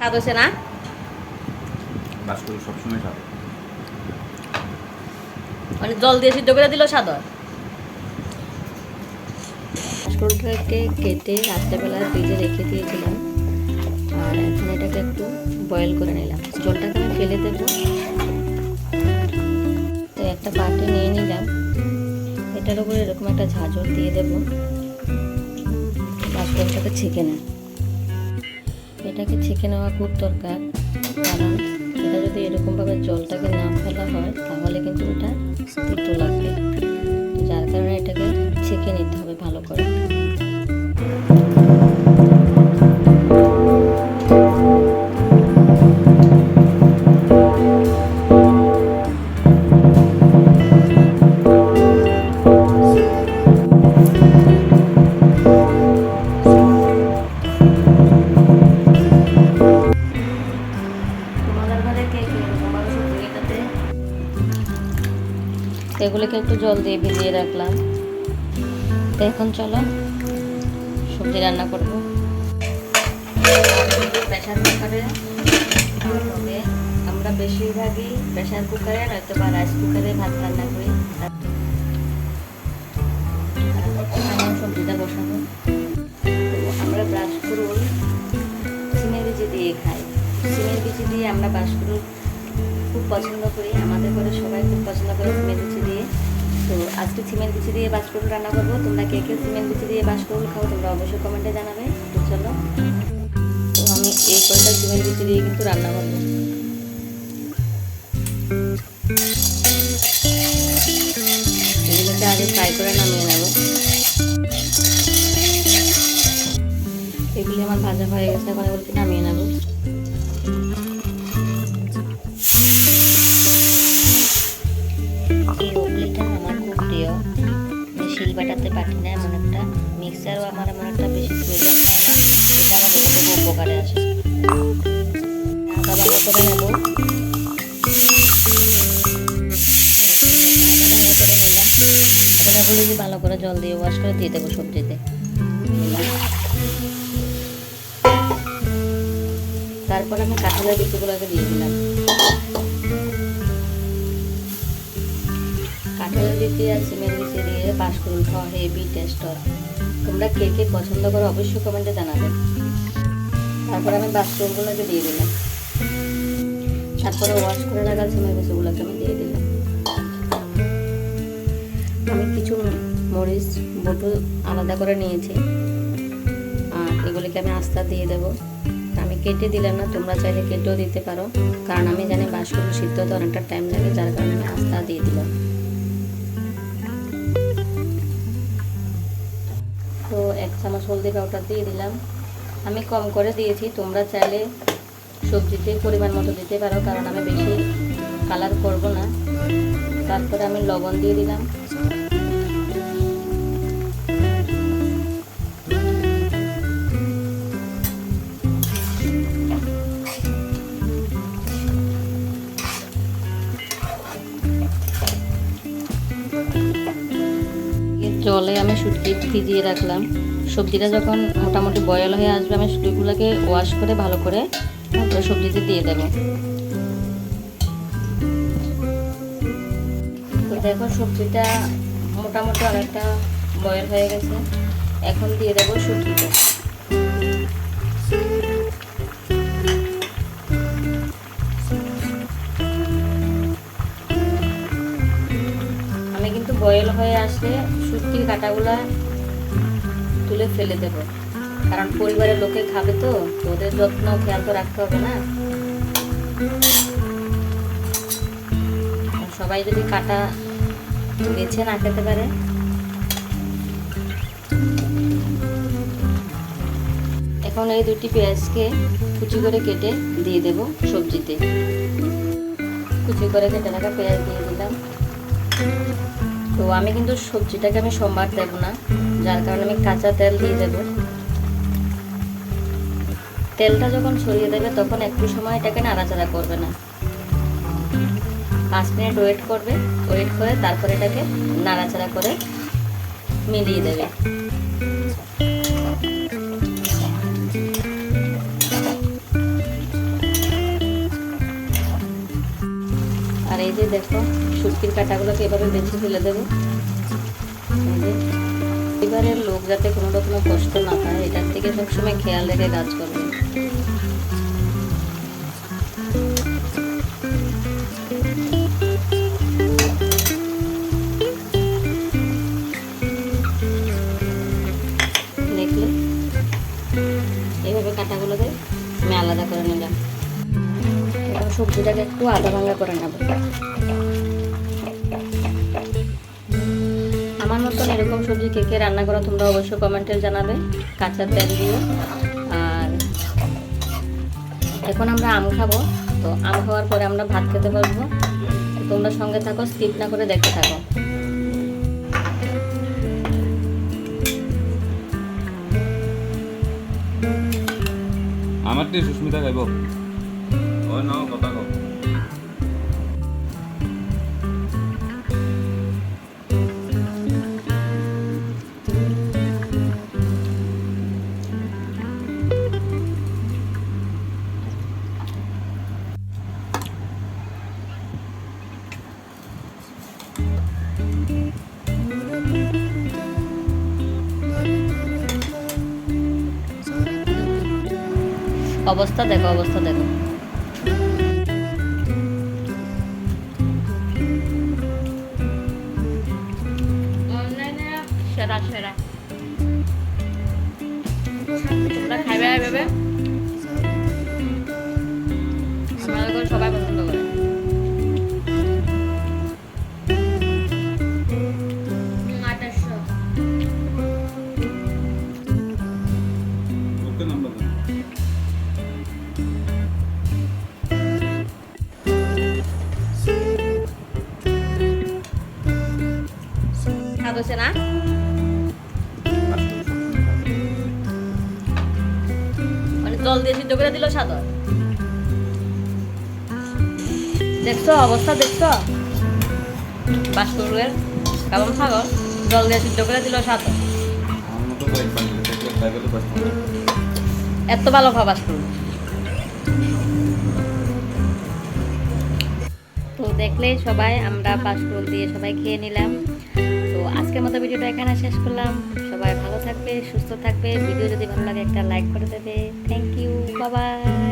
স্বাদ হয়েছে না? বাসকরু সবসময় খাবে। মানে জল দিয়ে সিদ্ধ করে দিলেও স্বাদ হয় কাঁচকলটাকে কেটে রাত্রেবেলা ফ্রিজে রেখে দিয়েছিলাম। আর এখন এটাকে একটু বয়েল করে নিলাম। জলটাকে আমি ফেলে দেবো। তো একটা পাটে নিয়ে নিলাম। এটার উপরে এরকম একটা ঝাঁঝর দিয়ে দেবো। কাঁচকলটাকে ছেঁকে নেয় এটাকে ছেঁকে নেওয়া খুব দরকার, কারণ এটা যদি এরকমভাবে জলটাকে না ফেলা হয়, তাহলে কিন্তু এটা লাগবে। যার কারণে এটাকে ছেঁকে নিতে হবে। এগুলোকে একটু জল দিয়ে ভিজিয়ে রাখলাম। তো এখন চলো সবজি রান্না করব। প্রেশার কুকারে আমরা বেশিরভাগই প্রেশার কুকারে, নয়তো বা রাইস কুকারে ভাত রান্না করি। এখন সবজিটা বসাবো। আমরা ব্রাশ করুন সিমের বিচি দিয়ে খাই। সিমের বিচি দিয়ে আমরা বাঁশকুড়ুল খুব পছন্দ করি। আজকে সিমেন্ট বিচি দিয়ে বাঁশকুড়ুল রান্না করব। তোমরা কে কে সিমেন্ট বিচি দিয়ে বাঁশকুড়ুল খাও, তোমরা অবশ্যই কমেন্টে জানাবে। তো চলো, তো আমি এই কলটা সিমেন্ট বিচি দিয়ে কিন্তু রান্না করব। আগে ফ্রাই করে নামিয়ে নেব। এগুলি আমার ভাজা হয়ে গেছে, এখন এগুলোকে নামিয়ে নেব। বাটাতে পারি না এমন একটা মিক্সারও আমার এমন একটা বেশি প্রয়োজন হয় না এটা আমার যতটুকু উপকারে আসে আদা ভালো করে নেব আদা নিলাম আদাগুলো যে ভালো করে জল দিয়ে ওয়াশ করে দিয়ে দেবো সবজিতে তারপর আমি কাঁঠালের বিচিগুলোকে দিয়ে দিলাম কাঁঠালের বিচি আর সিমের বিচি দিয়ে পাশ করুন খাওয়া হেভি টেস্ট হয় তোমরা কে কে পছন্দ করো অবশ্যই কমেন্টে জানাবে। তারপর আমি বাস্কগুলোকে দিয়ে দিলাম। তারপরে ওয়াশ করে রাখা সিমের বিচিগুলোকে আমি দিয়ে দিলাম। আমি কিছু মরিচ, বটু আলাদা করে নিয়েছি। আর এগুলিকে আমি আস্তা দিয়ে দেবো। আমি কেটে দিলাম না, তোমরা চাইলে কেটেও দিতে পারো। কারণ আমি জানি বাঁশগুলো সিদ্ধ হতে অনেকটা টাইম লাগে, যার কারণে আমি আস্তা দিয়ে দিলাম। তো এক চামচ হলদি পাউডার দিয়ে দিলাম। আমি কম করে দিয়েছি, তোমরা চাইলে সবজিতে পরিমাণ মতো দিতে পারো, কারণ আমি বেশি কালার করব না। তারপরে আমি লবণ দিয়ে দিলাম। শুটকি ভিজিয়ে রাখলাম। সবজিটা যখন মোটামুটি বয়ল হয়ে আসবে, আমি শুটকিগুলোকে ওয়াশ করে, ভালো করে তারপরে সবজিতে দিয়ে দেবো। দেখো, সবজিটা মোটামুটি অনেকটা বয়ল হয়ে গেছে। এখন দিয়ে দেবো শুটকিটা বয়েল হয়ে আসলে শুটকির কাঁটাগুলা তুলে ফেলে দেব। কারণ পরিবারের লোকে খাবে তো ওদের যত্ন খেয়াল তো রাখতে হবে না। সবাই যদি কাটা বেছে না খেতে পারে? এখন এই দুটি পেঁয়াজকে কুচি করে কেটে দিয়ে দেব সবজিতে। কুচি করে কেটে রাখা পেঁয়াজ দিয়ে তো আমি কিন্তু সবজিটাকে আমি সোমবার দেব না, যার কারণে আমি কাঁচা তেল দিয়ে দেব। তেলটা যখন ছড়িয়ে দেবে তখন একটু সময় এটাকে নাড়াচাড়া করবে না। পাঁচ মিনিট ওয়েট করবে ওয়েট করে তারপরে এটাকে নাড়াচাড়া করে মিলিয়ে দেবে। আর এই যে দেখো শুটকির কাঁটাগুলোকে এভাবে বেছে ফেলে দেবো। পরিবারের লোক যাতে কোনো রকম কষ্ট না পায়, এটার থেকে সবসময় খেয়াল রেখে কাজ করবে। দেখলে? এইভাবে আমি আলাদা করে নিলাম। সবজিটাকে একটু আদা ভাঙা করে নেব। মতন এরকম সবজি কে কে রান্না করো তোমরা অবশ্যই কমেন্টে জানাবে। কাঁচা তেল দিয়ে। আর এখন আমরা আম খাব। তো আম খাওয়ার পরে আমরা ভাত খেতে পারব তোমরা সঙ্গে থাকো স্কিপ না করে দেখতে থাকো। আমার দিয়ে সুস্মিতা খাইব। ও না কথা কও। অবস্থা দেখো অবস্থা দেখো। সেরা সেরা। তোমরা খাইবে? জল দিয়ে সিদ্ধ করে দিল সাদর দেখছ, অবস্থা দেখছ? বাসপুরের কেমন সাগর জল দিয়ে সিদ্ধ করে দিল বাস এত ভালো খাওয়া বাসপুর তো দেখলেই সবাই, আমরা বাসপুর দিয়ে সবাই খেয়ে নিলাম। তো আজকের মতো ভিডিওটা এখানে শেষ করলাম। সবাই ভালো থাকবে, সুস্থ থাকবে। ভিডিও যদি ভালো লাগে একটা লাইক করে দেবে। থ্যাংক ইউ বাবাই